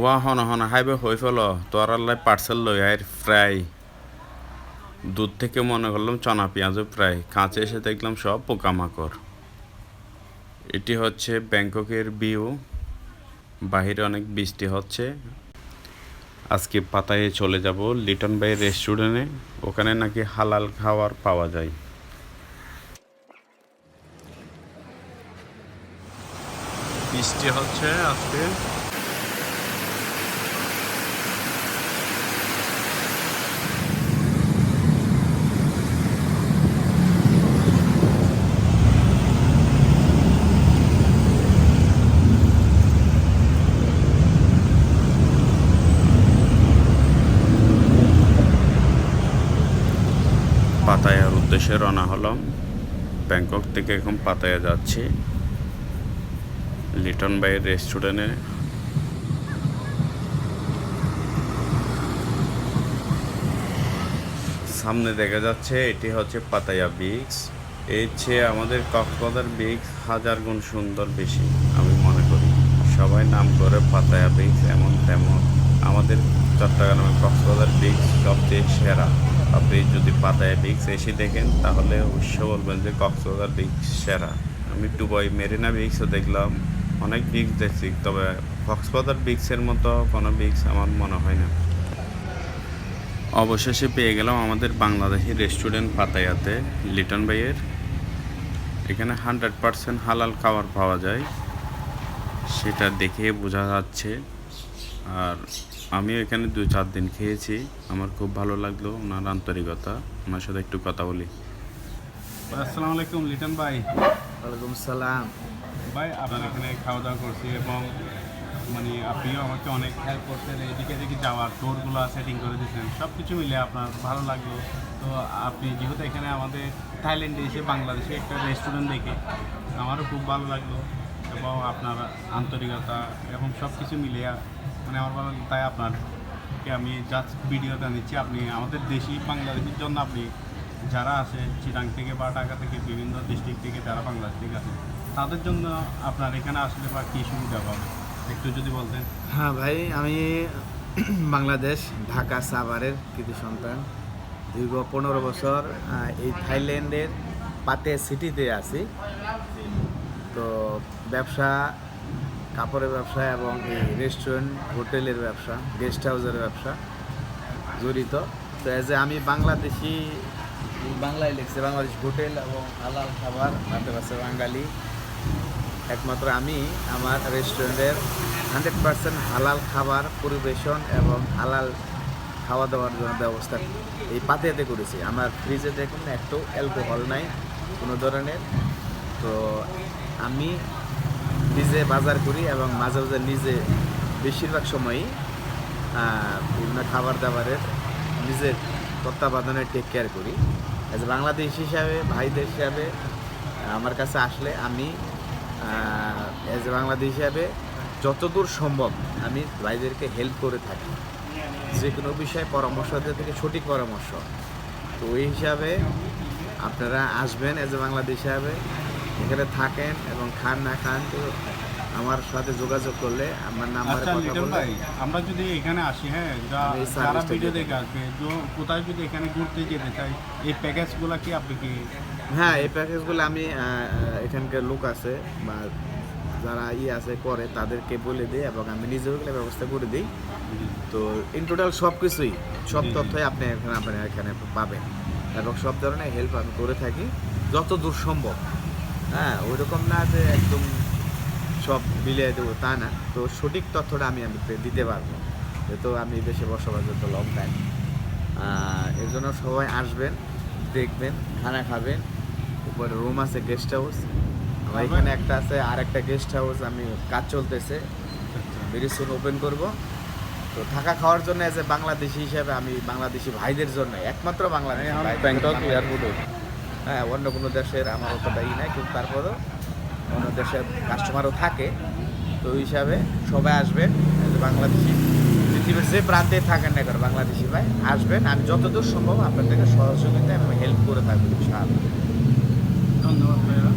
ওয়া হন হন হাইবে হই ফেল তোর আল্লাহ পার্সেল লই আর ফ্রাই। দুধ থেকে মনে করলাম চনা পেঁয়াজও ফ্রাই। কাঁচে এসে দেখলাম সব পোকামাকড়। এটি হচ্ছে ব্যাংককের ভিউ বাহিরে অনেক বৃষ্টি হচ্ছে। আজকে পাতায় চলে যাব লিটন বাই রেস্টুরেন্টে ওখানে নাকি হালাল খাবার পাওয়া যায়। বৃষ্টি হচ্ছে আজকে। পাতায়ার উদ্দেশ্যে রওনা হলাম। ব্যাংকক থেকে এখন পাতায়া যাচ্ছি। লিটন বাই রেস্টুরেন্টে। সামনে দেখা যাচ্ছে এটি হচ্ছে পাতায়া বিক্স। এর চেয়ে আমাদের কক্সবাজার বিক্স হাজার গুণ সুন্দর বেশি, আমি মনে করি। সবাই নাম করে পাতায়া বিক্স এমন তেমন। আমাদের চট্টগ্রামের কক্সবাজার বিক্স সবচেয়ে সেরা। আপনি যদি পাতায় বিক্স এসে দেখেন, তাহলে অবশ্যই বলবেন যে কক্সবাজার বিক্স সেরা। আমি দুবাই মেরিনা বিক্সও দেখলাম, অনেক বিক্স দেখছি, তবে কক্সবাজার বিক্সের মতো কোনো বিক্স আমার মনে হয় না। অবশেষে পেয়ে গেলাম আমাদের বাংলাদেশি রেস্টুরেন্ট পাতায়াতে, লিটন ভাইয়ের। এখানে হান্ড্রেড পারসেন্ট হালাল খাবার পাওয়া যায়, সেটা দেখে বোঝা যাচ্ছে। আর আমিও এখানে দু চার দিন খেয়েছি। আমার খুব ভালো লাগল ওনার আন্তরিকতা। ওনার সাথে একটু কথা বলি। আসসালামু আলাইকুম লিটন ভাই। ওয়ালাইকুম সালাম। ভাই আপনার এখানে খাওয়া দাওয়া করছি এবং মানে আপনিও আমাকে অনেক হেল্প করছেন। এদিকে এদিকে যাওয়ার টোরগুলো সেটিং করে দিয়েছেন। সব কিছু মিলে আপনার ভালো লাগল। তো আপনি যেহেতু এখানে আমাদের থাইল্যান্ডে এসে বাংলাদেশে একটা রেস্টুরেন্ট দেখে আমারও খুব ভালো লাগল। এবং আপনার আন্তরিকতা এবং সব কিছু মিলে মানে আমার ভালো। তাই আপনারকে আমি জাস্ট ভিডিওটা নিচ্ছি। আপনি আমাদের দেশি বাংলাদেশের জন্য আপনি যারা আছে চিরাং থেকে বা ঢাকা থেকে, বিভিন্ন ডিস্ট্রিক্ট থেকে যারা বাংলাদেশ থেকে আছে, তাদের জন্য আপনার এখানে আসলে বা কী সুবিধা পাবে একটু যদি বলতেন। হ্যাঁ ভাই, আমি বাংলাদেশ, ঢাকা সাভারের কৃতি সন্তান। দীর্ঘ পনেরো বছর এই থাইল্যান্ডের পাতে সিটিতে আছি। তো ব্যবসা কাপড়ের ব্যবসা এবং এই রেস্টুরেন্ট হোটেলের ব্যবসা গেস্ট হাউসের ব্যবসা জড়িত। তো এজ এ আমি বাংলাদেশি, বাংলায় লিখছি, বাংলাদেশ হোটেল এবং হালাল খাবার, হাতে পাশে বাঙালি। একমাত্র আমি, আমার রেস্টুরেন্টের হান্ড্রেড পার্সেন্ট হালাল খাবার পরিবেশন এবং হালাল খাওয়া দাওয়ার জন্য ব্যবস্থা এই পাতেতে করেছি। আমার ফ্রিজে দেখুন, একটু অ্যালকোহল নাই, কোনো ধরনের। তো আমি নিজে বাজার করি এবং মাঝে মাঝে নিজে বেশিরভাগ সময়ই বিভিন্ন খাবার দাবারের নিজের তত্ত্বাবধানে টেক কেয়ার করি। অ্যাজ বাংলাদেশ হিসাবে ভাইদের হিসাবে আমার কাছে আসলে আমি অ্যাজ বাংলাদেশ হিসাবে যতদূর সম্ভব আমি ভাইদেরকে হেল্প করে থাকি। যে কোনো বিষয়ে পরামর্শ থেকে সঠিক পরামর্শ। তো ওই হিসাবে আপনারা আসবেন এ বাংলাদেশ হিসাবে। এখানে থাকেন এবং খান না খান তো আমার সাথে যোগাযোগ করলে আমার নাম্বারে আচ্ছা কথা বললে আমরা যদি এখানে আসি হ্যাঁ যারা ভিডিও দেখে আসবে তো কোথায় যদি এখানে ঘুরতে যেতে চাই এই প্যাকেজগুলো কি আপনি কি হ্যাঁ এই প্যাকেজগুলো আমি এখানকার লোক আছে বা যারা ই আছে করে তাদেরকে বলে দিই এবং আমি নিজেও এগুলো ব্যবস্থা করে দিই। তো ইন টোটাল সব কিছুই সব। তথ্যই আপনি এখানে আপনি এখানে পাবেন। এবং সব ধরনের হেল্প আমি করে থাকি যত দূর সম্ভব। হ্যাঁ ওই রকম না যে একদম সব মিলিয়ে দেবো তা না। তো সঠিক তথ্যটা আমি আমি দিতে পারব। যেহেতু আমি দেশে বসবাস করতে লং টাইম এর জন্য সবাই আসবেন দেখবেন খানা খাবেন। উপরে রুম আছে গেস্ট হাউস আমার এখানে একটা আছে আর একটা গেস্ট হাউস আমি কাজ চলতেছে। ভেরি সুন ওপেন করব। তো থাকা খাওয়ার জন্য এজ এ বাংলাদেশি হিসাবে আমি বাংলাদেশি ভাইদের জন্য একমাত্র বাংলাদেশ ব্যাংকক এয়ারপোর্টে হ্যাঁ অন্য কোনো দেশের আমার অতটা ই নাই, কিন্তু তারপরেও অন্য দেশের কাস্টমারও থাকে। তো ওই হিসাবে সবাই আসবেন বাংলাদেশি পৃথিবীর যে প্রান্তে থাকেন না কেন, বাংলাদেশি ভাই, আসবেন। আমি যতদূর সম্ভব আপনাদেরকে সহযোগিতা আমি হেল্প করে থাকব, ইনশাআল্লাহ। ধন্যবাদ ভাইয়া।